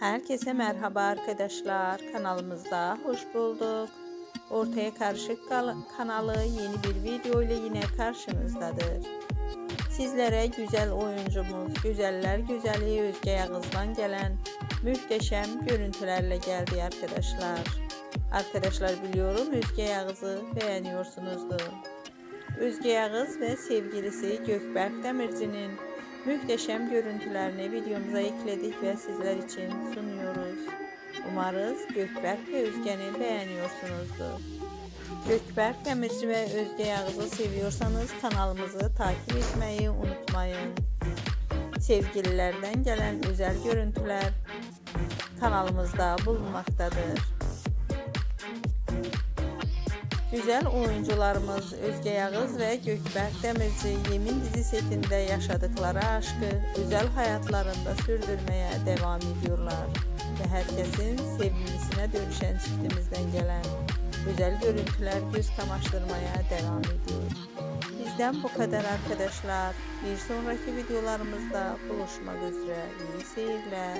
Herkese merhaba arkadaşlar. Kanalımızda hoş bulduk. Ortaya Karışık kanalı yeni bir video ile yine karşınızdadır. Sizlere güzel oyuncumuz, güzeller güzelliği Özge Yağız'dan gelen muhteşem görüntülerle geldi arkadaşlar. Arkadaşlar biliyorum Özge Yağız'ı beğeniyorsunuzdur. Özge Yağız ve sevgilisi Gökberk Demirci'nin muhteşem görüntülerini videomuza ekledik ve sizler için sunuyoruz. Umarız Gökberk ve Özge'ni beğeniyorsunuzdur. Gökberk Demirci ve Özge Yağız'ı seviyorsanız kanalımızı takip etmeyi unutmayın. Sevgililerden gelen özel görüntüler kanalımızda bulunmaktadır. Güzel oyuncularımız Özge Yağız ve Gökberk Demirci Yemin dizi setinde yaşadıkları aşkı özel hayatlarında sürdürmeye devam ediyorlar. Ve herkesin sevgilisine dönüşen çiftimizden gelen güzel görüntüler göz kamaştırmaya devam ediyor. Bizden bu kadar arkadaşlar. Bir sonraki videolarımızda buluşmak üzere. İyi seyirler.